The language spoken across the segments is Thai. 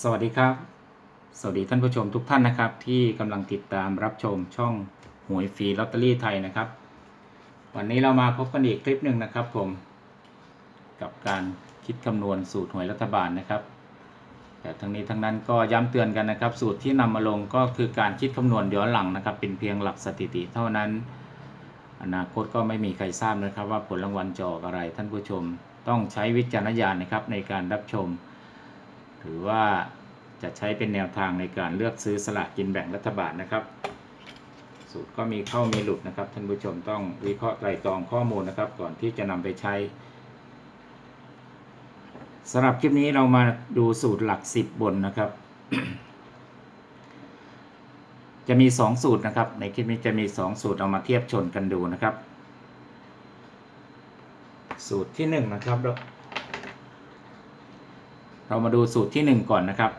สวัสดีครับ สวัสดีท่านผู้ชมทุกท่านนะครับ ที่กำลังติดตามรับชมช่องหวยฟรีลอตเตอรี่ไทยนะครับ วันนี้เรามาพบกันอีกคลิปหนึ่งนะครับผม กับการคิดคำนวณสูตรหวยรัฐบาลนะครับ แต่ทั้งนี้ทั้งนั้นก็ย้ำเตือนกันนะครับ สูตรที่นำมาลงก็คือการคิดคำนวณย้อนหลังนะครับ เป็นเพียงหลักสถิติเท่านั้น อนาคตก็ไม่มีใครทราบนะครับ ว่าผลรางวัลจะออกอะไรท่านผู้ชม ต้องใช้วิจารณญาณนะครับในการรับชม หรือว่าจะใช้เป็นแนวทางในการเลือกซื้อสลากกินแบ่งรัฐบาลนะครับ สูตรก็มีเข้ามีหลุดนะครับ ท่านผู้ชมต้องวิเคราะห์ไตรตรองข้อมูลนะครับ ก่อนที่จะนำไปใช้สำหรับคลิปนี้เรามาดูสูตรหลัก 10 บนนะครับ จะมี 2 สูตรนะครับ ในคลิปนี้จะมี 2 สูตรเอามาเทียบชนกันดูนะครับ สูตรที่ 1 นะครับ เรามาดูสูตรที่ 1 ก่อนนะครับ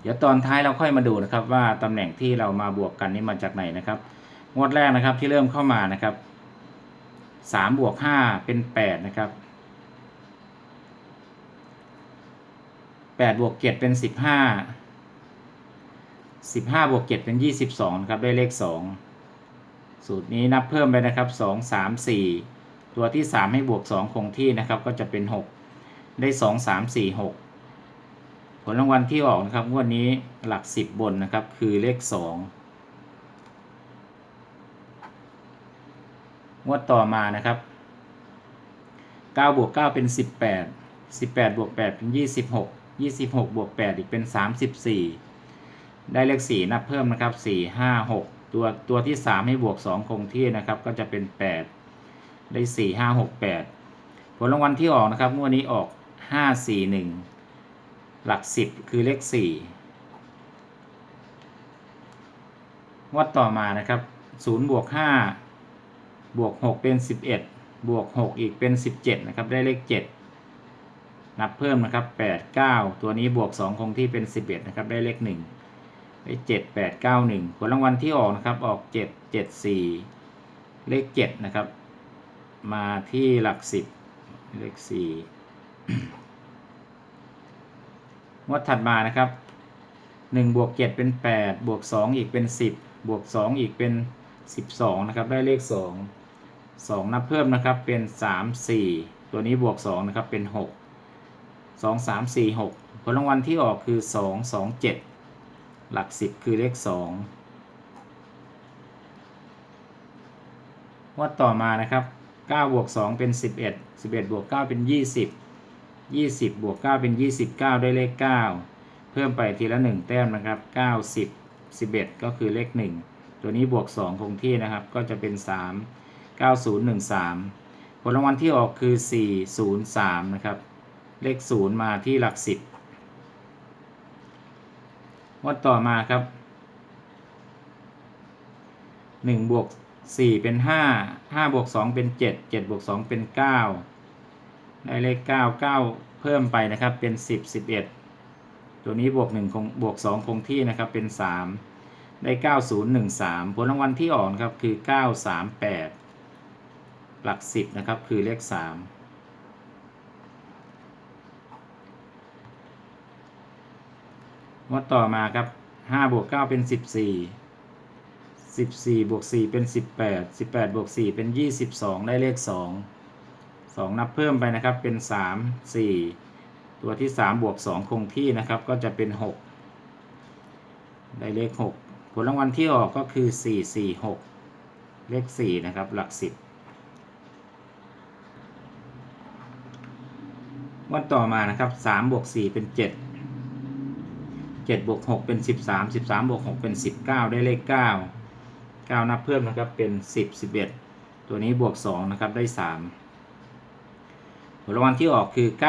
เดี๋ยวตอนท้ายเราค่อยมาดูนะครับ ว่าตำแหน่งที่เรามาบวกกันนี่มาจากไหนนะครับ งวดแรกนะครับที่เริ่มเข้ามานะครับสามบวกห้าเป็นแปดนะครับแปดบวกเจ็ดเป็นสิบห้าสิบห้าบวกเจ็ดเป็นยี่สิบสองนะครับ ได้เลขสองสูตรนี้นับเพิ่มไปนะครับสองสามสี่ ตัวที่สามให้บวกสองคงที่นะครับ ก็จะเป็นหกได้สองสามสี่หกผลรางวัลที่ออกนะครับงวดนี้หลักสิบบนนะครับ คือเลขสองงวดต่อมานะครับ 9 บวก 9 เป็น 18 18 บวก 8 เป็น 26 26 บวก 8 อีกเป็น 34 ได้เลข 4 นับเพิ่มนะครับ 4 5 6 ตัวตัวที่ 3 ให้บวก 2 คงที่นะครับ ก็จะเป็น 8 ได้สี่ห้าหกแปดผลรางวัลที่ออกนะครับงวดนี้ออกห้าสี่หนึ่งหลักสิบคือเลขสี่งวดต่อมานะครับศูนย์บวกห้าบวกหกเป็นสิบเอ็ดบวกหกอีกเป็นสิบเจ็ดนะครับได้เลขเจ็ดนับเพิ่มนะครับแปดเก้าตัวนี้บวกสองคงที่เป็นสิบเอ็ดนะครับได้เลขหนึ่งได้เจ็ดแปดเก้าหนึ่งผลรางวัลที่ออกนะครับออกเจ็ดเจ็ดสี่เลขเจ็ดนะครับ มาที่หลัก10เลข4งวดถัดมานะครับ1บวก7เป็น8บวก2อีกเป็น10บบวก2อีกเป็น12นะครับ ได้เลข2 2นับเพิ่มนะครับเป็น3 4ตัวนี้บวก2นะครับเป็น6 2 3 4 6ผลรางวัลที่ออกคือ2 2 7หลัก10คือเลข2งวัดต่อมานะครับ 9บวก2เป็น 11 11บวก9เป็น 20 20บวก9เป็น 29 ได้เลข 9 เพิ่มไปทีละ 1 แต้มนะครับ 9 10 11 ก็คือเลข 1 ตัวนี้บวก 2 คงที่นะครับ ก็จะเป็น 3 9013 ผลรางวัลที่ออกคือ 403 นะครับ เลข 0 มาที่หลัก 10วัดต่อมาครับ1บวก 4เป็น5 5บวก2เป็น7 7บวก2เป็น9ได้เลข9 9เพิ่มไปนะครับเป็น10 11ตัวนี้บวก1คงบวก2คงที่นะครับเป็น3ได้9013ผลรางวัลที่ออกนครับคือ938หลัก10นะครับคือเลข3งวดต่อมาครับ5บวก9เป็น14 14บวก4เป็น 18 18บวก4เป็น 22 ได้เลข 2 2 นับเพิ่มไปนะครับเป็น 3 4 ตัวที่ 3 บวก 2 คงที่นะครับก็จะเป็น 6 ได้เลข 6 ผลรางวัลที่ออกก็คือ 4 4 6 เลข 4 นะครับ หลัก 10 วันต่อมานะครับ3บวก4เป็น7 7บวก6เป็น13 13บวก6เป็น19ได้เลข9 9 นับเพิ่มนะครับเป็น 10 11 ตัวนี้บวก 2 นะครับ ได้ 3 ผลรางวัลที่ออกคือ 9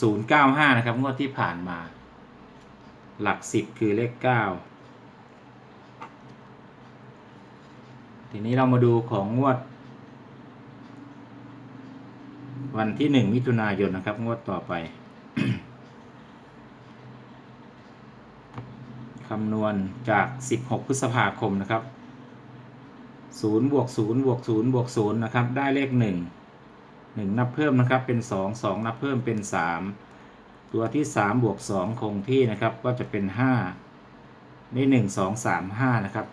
0 9 5 นะครับ งวดที่ผ่านมา หลัก 10 คือเลข 9 ทีนี้เรามาดูของงวด วันที่ 1 มิถุนายนนะครับ งวดต่อไปคำนวณจาก 16 พฤษภาคมนะครับ 0บวก0บวก0บวก0นะครับ ได้เลข1หนึ่งนับเพิ่มนะครับ เป็นสองสองนับเพิ่มเป็นสามตัวที่สามบวกสองคงที่นะครับ ก็จะเป็นห้านี่หนึ่งสองสามห้านะครับ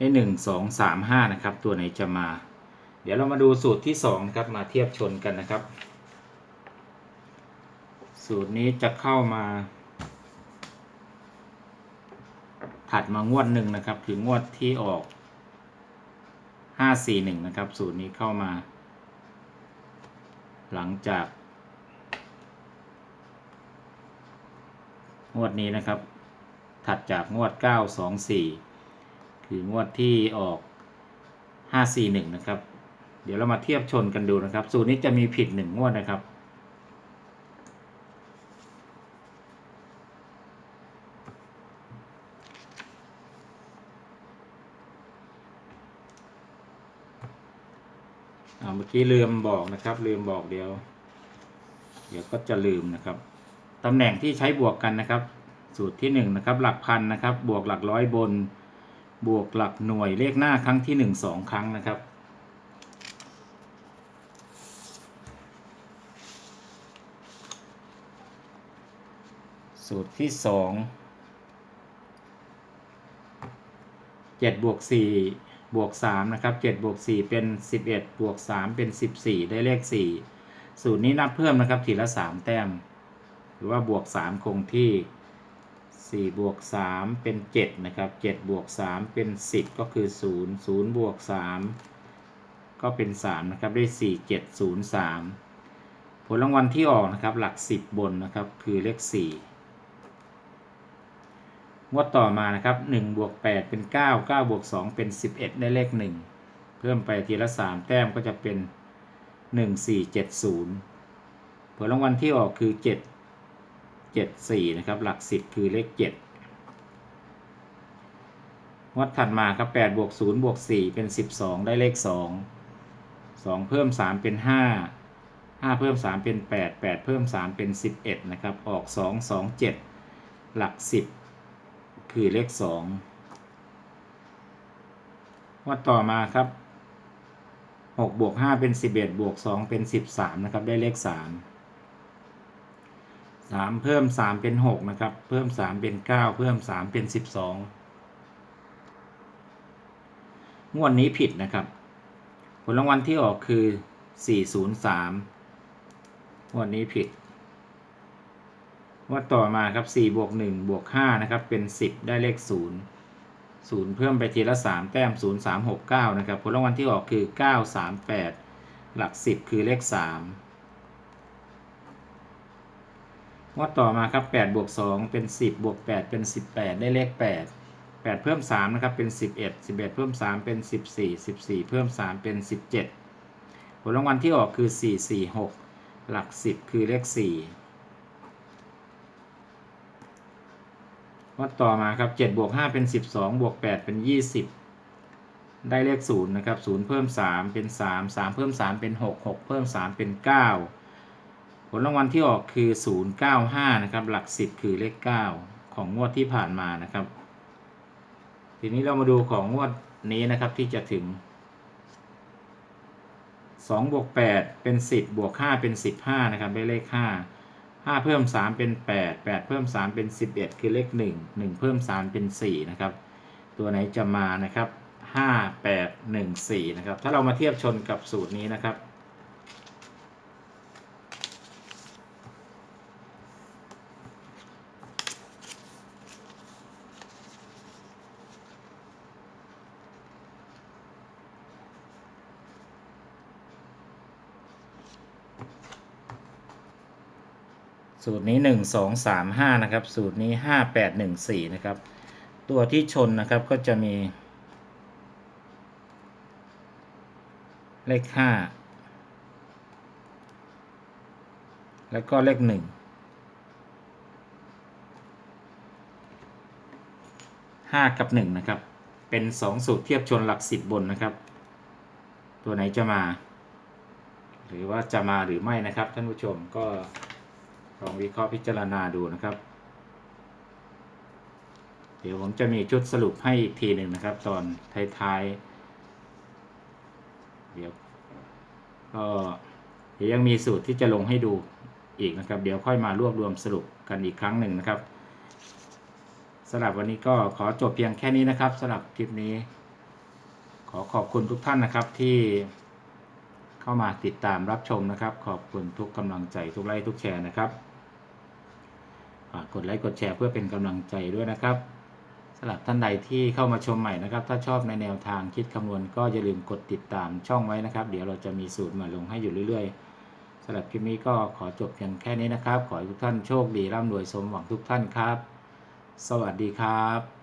นี่หนึ่งสองสามห้านะครับ ตัวไหนจะมา เดี๋ยวเรามาดูสูตรที่สองนะครับ มาเทียบชนกันนะครับ สูตรนี้จะเข้ามา ถัดมางวดหนึ่งนะครับคืองวดที่ออกห้าสี่หนึ่งนะครับ สูตรนี้เข้ามา หลังจาก งวดนี้นะครับ ถัดจากงวดเก้าสองสี่คืองวดที่ออกห้าสี่หนึ่งนะครับ เดี๋ยวเรามาเทียบชนกันดูนะครับ สูตรนี้จะมีผิดหนึ่งงวดนะครับ เมื่อกี้ลืมบอกนะครับ ลืมบอกเดี๋ยว เดี๋ยวก็จะลืมนะครับตำแหน่งที่ใช้บวกกันนะครับ สูตรที่หนึ่งนะครับ หลักพันนะครับ บวกหลักร้อยบน บวกหลักหน่วยเลขหน้าครั้งที่หนึ่งสองครั้งนะครับสูตรที่สองเจ็ดบวกสี่ บวกสามนะครับเจ็ดบวกสี่เป็นสิบเอ็ดบวกสามเป็นสิบสี่ได้เลขสี่สูตรนี้นับเพิ่มนะครับทีละสามแต้ม หรือว่าบวกสามคงที่สี่บวกสามเป็นเจ็ดนะครับเจ็ดบวกสามเป็นสิบก็คือศูนย์ศูนย์บวกสามก็เป็นสามนะครับ ได้สี่เจ็ดศูนย์สามผลรางวัลที่ออกนะครับหลักสิบบนนะครับคือเลขสี่ งวดต่อมานะครับ1บวก8เป็น 9 9บวก2เป็น 11 ได้เลข 1 เพิ่มไปทีละ 3 แต้มก็จะเป็น 1 4 7 0 ผลรางวัลที่ออกคือ 7 7 4 นะครับ หลัก 10 คือเลข 7 งวดถัดมาครับ8บวก0บวก4เป็น 12 ได้เลข 2 2 เพิ่ม 3 เป็น 5 5 เพิ่ม 3 เป็น 8 8 เพิ่ม 3 เป็น 11 นะครับ ออก 2 2 7 หลัก 10 คือเลขสองว่าต่อมาครับหกบวกห้าเป็นสิบเอ็ดบวกสองเป็นสิบสามนะครับ ได้เลขสามสามเพิ่มสามเป็นหกนะครับ เพิ่มสามเป็นเก้าเพิ่มสามเป็นสิบสองงวดนี้ผิดนะครับ ผลรางวัลที่ออกคือสี่ศูนย์สามงวดนี้ผิด ว่าต่อมาครับ4บวก1บวก5นะครับเป็น 10 ได้เลข 0 0 เพิ่มไปทีละ 3 แต้ม 0 3 6 9 นะครับ ผลรางวัลที่ออกคือ 9 3 8 หลัก 10 คือเลข 3 ว่าต่อมาครับ8บวก2เป็น 10 บวก 8 เป็น 18 ได้เลข 8 8 เพิ่ม 3 นะครับ เป็น 11 11 เพิ่ม 3 เป็น 14 14 เพิ่ม 3 เป็น 17 ผลรางวัลที่ออกคือ 4 4 6 หลัก 10 คือเลข 4 วัดต่อมาครับ7บวก5เป็น 12บวก8เป็น 20 ได้เลข0นะครับ0เพิ่ม 3 เป็น 3 3 เพิ่ม 3 เป็น 6 6 เพิ่ม 3 เป็น 9 ผลรางวัลที่ออกคือ 095 นะครับ หลัก 10 คือเลข 9 ของงวดที่ผ่านมานะครับ ทีนี้เรามาดูของงวดนี้นะครับที่จะถึง2บวก8เป็น 10บวก5เป็น 15 นะครับได้เลข 5 5 เพิ่ม 3 เป็น 8 8 เพิ่ม 3 เป็น 11 คือเลข 1 1 เพิ่ม 3 เป็น 4 นะครับ ตัวไหนจะมานะครับ 5 8 1 4 นะครับ ถ้าเรามาเทียบชนกับสูตรนี้นะครับ สูตรนี้หนึ่งสองสามห้านะครับ สูตรนี้ห้าแปดหนึ่งสี่นะครับ ตัวที่ชนนะครับก็จะมี เลขห้าแล้วก็เลขหนึ่งห้ากับหนึ่งนะครับ เป็นสองสูตรเทียบชนหลักสิบบนนะครับ ตัวไหนจะมา หรือว่าจะมาหรือไม่นะครับท่านผู้ชมก็ ลองวิเคราะห์พิจารณาดูนะครับ เดี๋ยวผมจะมีชุดสรุปให้อีกทีหนึ่งนะครับ ตอนท้ายๆ เดี๋ยวก็เดี๋ยวยังมีสูตรที่จะลงให้ดูอีกนะครับ เดี๋ยวค่อยมารวบรวมสรุปกันอีกครั้งหนึ่งนะครับสำหรับวันนี้ก็ขอจบเพียงแค่นี้นะครับสำหรับคลิปนี้ ขอขอบคุณทุกท่านนะครับที่เข้ามาติดตามรับชมนะครับ ขอบคุณทุกกำลังใจทุกไลค์ทุกแชร์นะครับากกดไลค์กดแชร์เพื่อเป็นกำลังใจด้วยนะครับสำหรับท่านใดที่เข้ามาชมใหม่นะครับ ถ้าชอบในแนวทางคิดคำนวณก็อย่าลืมกดติดตามช่องไว้นะครับ เดี๋ยวเราจะมีสูตรมาลงให้อยู่เรื่อยๆสำหรับคลิปนี้ก็ขอจบเพียงแค่นี้นะครับ ขอให้ทุกท่านโชคดีร่ำรวยสมหวังทุกท่านครับ สวัสดีครับ